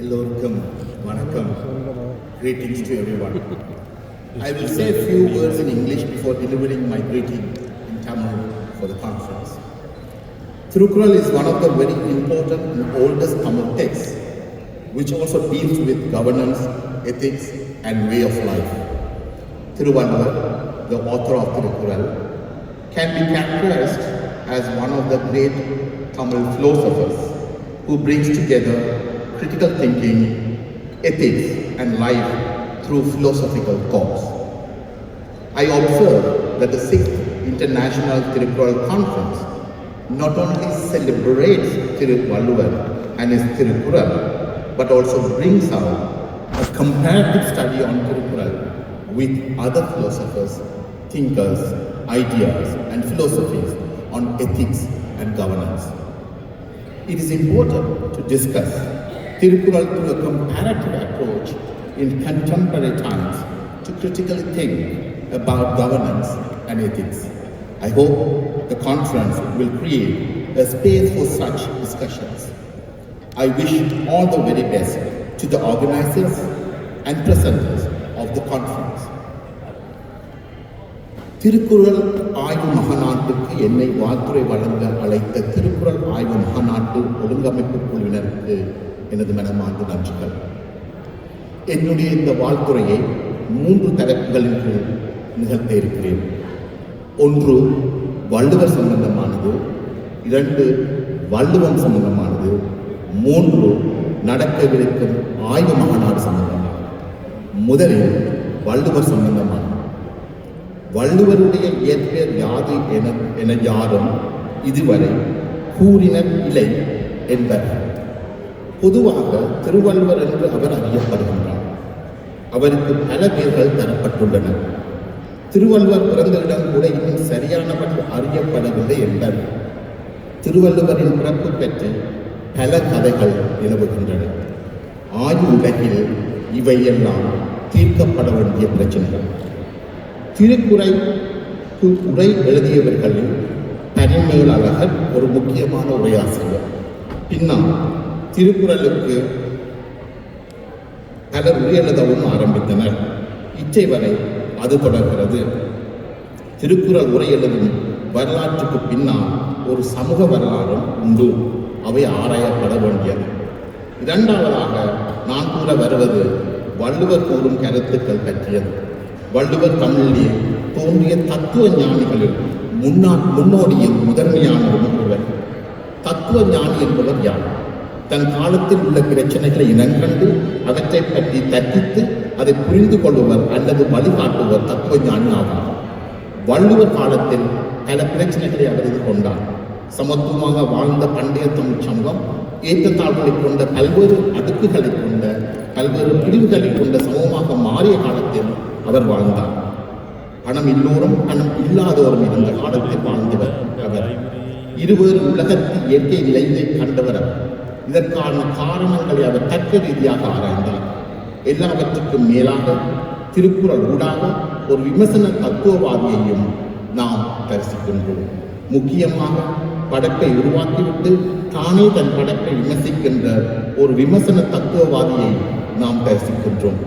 எல்லோருக்கும் வணக்கம் greetings to everyone I will say a few words in English before delivering my greeting in Tamil for the conference Thirukkural is one of the very important and oldest Tamil texts which also deals with governance, ethics and way of life Thiruvalluvar, the author of Thirukkural, can be characterized as one of the great Tamil philosophers who brings together critical thinking, ethics, and life through philosophical thoughts. I observe that the sixth International Thirukkural Conference not only celebrates Thiruvalluvar and his Thirukkural, but also brings out a comparative study on Thirukkural with other philosophers, thinkers, ideas, and philosophies on ethics and governance. It is important to discuss Tirukkural through a comparative approach in contemporary times to critically think about governance and ethics. I hope the conference will create a space for such discussions. I wish all the very best to the organizers and presenters of the conference. Thirukkural ஆய்வு மகாநாட்டுக்கு என்னை வாழ்த்துறை வழங்க அழைத்த திருக்குறள் ஆய்வு மகாநாட்டு ஒழுங்கமைப்பு குழுவினருக்கு எனது மனமார்ந்த நன்றிகள் என்னுடைய இந்த வாழ்த்துறையை மூன்று தலைப்புகளின் கீழ் நிகழ்த்த இருக்கிறேன். ஒன்று வள்ளுவர் சம்பந்தமானது. இரண்டு வள்ளுவம் சம்பந்தமானது. மூன்று நடக்கவிருக்கும் ஆய்வு மகநாடு சம்பந்தமானது. முதலில் வள்ளுவர் சம்பந்தமானது. வள்ளுவருடைய இயற்பெயர் யாது என என யாரும் இதுவரை கூறினர் இல்லை என்பார் பொதுவாக திருவள்ளுவர் என்று அவர் அறியப்படுகின்றார். அவருக்கு பல பெயர்கள் தரப்பட்டுள்ளன திருவள்ளுவர் பிறந்த இடம் கூட இன்னும் சரியானவன் அறியப்படவில்லை என்றார் திருவள்ளுவரின் பிறப்பு பற்றி பல கதைகள் நிலவுகின்றன ஆய்வு உலகில் இவையெல்லாம் தீர்க்கப்பட வேண்டிய பிரச்சனைகள். திருக்குறைக்கு உரை எழுதியவர்களில் தனிமேல் அழகர் ஒரு முக்கியமான உரையாசிரியர். பின்னால் திருக்குறளுக்கு பலர் உரையெழுதவும் ஆரம்பித்தனர். இச்சை வரை அது தொடர்கிறது. திருக்குறள் உரையெழுதும் வரலாற்றுக்கு பின்னால் ஒரு சமூக வரலாறும் உண்டு. அவை ஆராயப்பட வேண்டியது. இரண்டாவதாக நான் கூற வருவது வள்ளுவர் கூறும் கருத்துக்கள் பற்றியது. வள்ளுவர் தமிழிலே தோன்றிய தத்துவ ஞானிகளில் முன்னா முன்னோடியும் முதன்மையானவரும் ஒருவர். தத்துவ ஞானி என்பவர் யார்? தன் காலத்தில் உள்ள பிரச்சனைகளை இனங்கண்டு அவற்றை பற்றி தர்க்கித்து அதை புரிந்து கொள்பவர் அல்லது வழிகாட்டுவர் தத்துவ ஞானி ஆவார். வள்ளுவர் காலத்தில் பல பிரச்சனைகளை அவர் எதிர்கொண்டார். சமத்துவமாக வாழ்ந்த பண்டைய தமிழ் சங்கம் ஏற்றத்தாழ்வுகளை கொண்ட பல்வேறு அடுக்குகளை கொண்ட பல்வேறு பிரிவுகளை கொண்ட சமூகமாக மாறிய காலத்தில் அவர் வாழ்ந்தார். பணம் எல்லோரும் பணம் இல்லாதோரும் இருந்த காலத்தில் வாழ்ந்தவர் அவர். இருவர் உலகத்தில் இயற்கை நிலையை கண்டவர் அவர். இதற்கான காரணங்களை அவர் தர்க்க ரீதியாக ஆராய்ந்தார். எல்லாவற்றுக்கும் மேலாக திருக்குறள் ஊடாக ஒரு விமர்சன தத்துவவாதியையும் நாம் தரிசிக்கின்றோம். முக்கியமாக படைப்பை உருவாக்கிவிட்டு தானே தன் படைப்பை விமர்சிக்கின்ற ஒரு விமர்சன தத்துவவாதியை நாம் தரிசிக்கின்றோம்.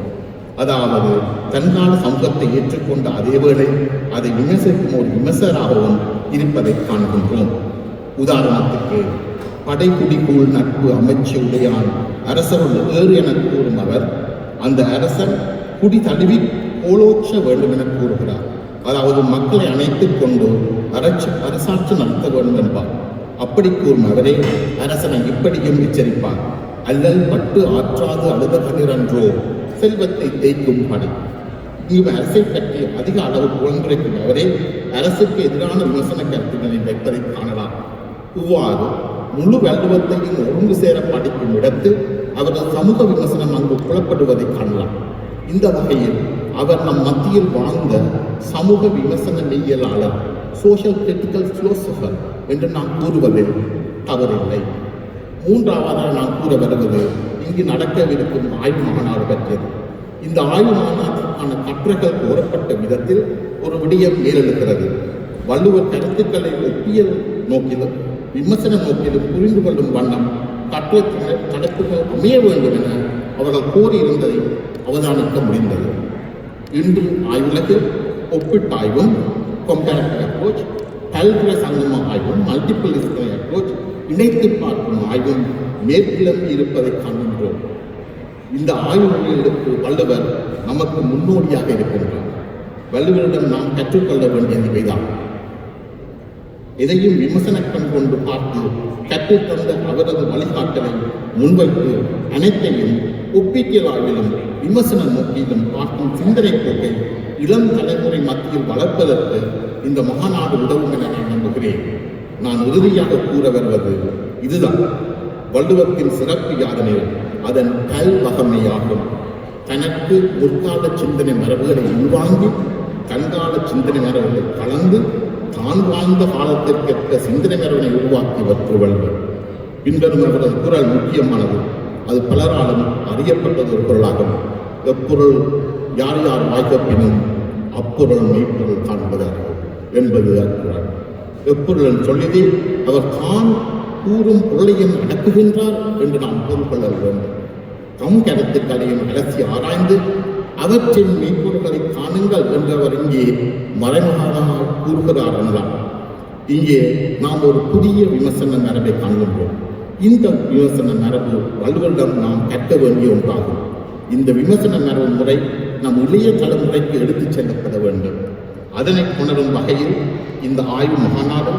அதாவது தன்கால சமூகத்தை ஏற்றுக்கொண்ட அதேவேளை அதை விமர்சிக்கும் ஒரு விமர்சராகவும் இருப்பதை காண்கின்றோம். உதாரணத்துக்கு படைக்குடிக்குள் நட்பு அமைச்சு உடையான் அரசருள் ஏறு என கூறும் அவர் அந்த அரசன் குடி தழுவி கோலோச்ச வேண்டும் என கூறுகிறார். அதாவது மக்களை அணைத்துக் கொண்டு அரசு அரசாட்சி நடத்த வேண்டும் என்பார். அப்படி கூறும் அவரே அரசனை இப்படியும் எச்சரிப்பார். அல்லல் பட்டு ஆற்றாது அழுத கதிரன்றோ செல்வத்தை தேய்க்கும் படை. இங்கு அரசை பற்றி அதிக அளவு புகழ்ந்துரைக்கும் அவரே அரசுக்கு எதிரான விமர்சன கருத்துக்களை வைப்பதை காணலாம். இவ்வாறு முழு வல்லுவத்தையும் ஒன்று சேர படிக்கும் இடத்தில் அவரது சமூக விமர்சனம் அங்கு புலப்படுவதை காணலாம். இந்த வகையில் அவர் நம் மத்தியில் வாழ்ந்த சமூக விமர்சன மெய்யலாளர் சோஷியல் கிரிட்டிக்கல் பிலோசபர் என்று நாம் கூறுவதில் தவறில்லை. மூன்றாவதாக நான் கூற வருவது இங்கு நடக்கவிருக்கும் ஆய்வு மாநாடு பற்றியது. இந்த ஆய்வு மாநாட்டிற்கான கட்டுரைகள் கோரப்பட்ட விதத்தில் ஒரு விடயம் மேலெழுகிறது. வள்ளுவர் கருத்துக்களை ஒப்பியல் நோக்கிலும் விமர்சன நோக்கிலும் புரிந்து கொள்ளும் வண்ணம் கட்டுரை தலைப்புகள் அமைய வேண்டும் என அவர்கள் கோரியிருந்ததை அவதானிக்க முடிந்தது. இன்று ஆய்வுலகு ஒப்பிட்டாய்வும் கம்பேரட்டிவ் அப்ரோச் பல்துறை சங்கம ஆய்வும் மல்டிபிள் டிசிப்ளினரி அப்ரோச் இணைத்து பார்க்கும் ஆய்வும் மேற்கிலும் இருப்பதை காண்கின்றோம். இந்த ஆய்வுகளுக்கு வள்ளுவர் நமக்கு முன்னோடியாக இருக்கின்றார். வள்ளுவரிடம் நாம் கற்றுக்கொள்ள வேண்டியது இவைதான் எதையும் விமர்சன கண் கொண்டு பார்த்து கற்றுத்தந்த அவரது வழிகாட்டலை முன்வைத்து அனைத்தையும் ஒப்பீட்டியல் விமர்சன நோக்கிலும் பார்க்கும் சிந்தனை போக்கை இளம் தலைமுறை மத்தியில் வளர்ப்பதற்கு இந்த மகாநாடு உதவும் என நான் நம்புகிறேன். நான் உறுதியாக கூற வருவது இதுதான். வள்ளுவத்தின் சிறப்பு யாதெனில் அதன் கல் வகமையாகும். தனக்கு முற்கால சிந்தனை மரபுகளை உள்வாங்கி கண்கால சிந்தனை மரபுகளை கலந்து தான் காலத்திற்கேற்ற சிந்தனை மரபனை உருவாக்கியவர் திருவள்ளுவர் பின்வரும் அவரது குரல் முக்கியமானது. அது பலராலும் அறியப்பட்டது ஒரு குரலாகும். எப்பொருள் யார் யார் வாய்க்கப்பினும் அப்பொருள் மெய்ப்பொருள் காண்பதாகும் என்பது அக்குறள் எப்பொருள் சொல்லியதை அவர் தான் கூறும் பொருளையும் அடக்குகின்றார் என்று நாம் பொருள் கொள்ள வேண்டும். தம் கருத்துக்களையும் அலசி ஆராய்ந்து அவற்றின் மெய்ப்பொருள்களை காணுங்கள் என்றவர் இங்கே மறைமுகமாக கூறுகிறார் எனலாம் இங்கே நாம் ஒரு புதிய விமர்சன மரபை காண்கின்றோம். இந்த விமர்சன மரபு வள்ளுவரிடம் நாம் கற்க வேண்டிய ஒன்றாகும். இந்த விமர்சன மரபு முறை நம் இளைய தலைமுறைக்கு எடுத்துச் செல்லப்பட வேண்டும். அதனை உணரும் வகையில் இந்த ஆய்வு மகாநாடு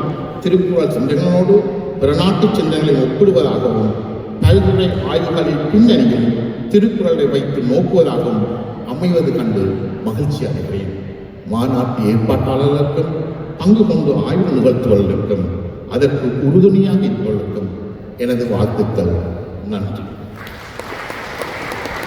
திருக்குறள் சிந்தனைகளோடு பிற நாட்டு சிந்தனைகளை ஒப்பிடுவதாகவும் பல்துறை ஆய்வுகளின் பின்னணியில் திருக்குறளை வைத்து நோக்குவதாகவும் அமைவது கண்டு மகிழ்ச்சி அடைகிறேன். மாநாட்டு ஏற்பாட்டாளர்களுக்கும் பங்கு கொண்டு ஆய்வு நிகழ்த்துவர்களுக்கும் அதற்கு உறுதுணையாக இருப்பவர்களுக்கும் எனது வாழ்த்துக்கள். நன்றி.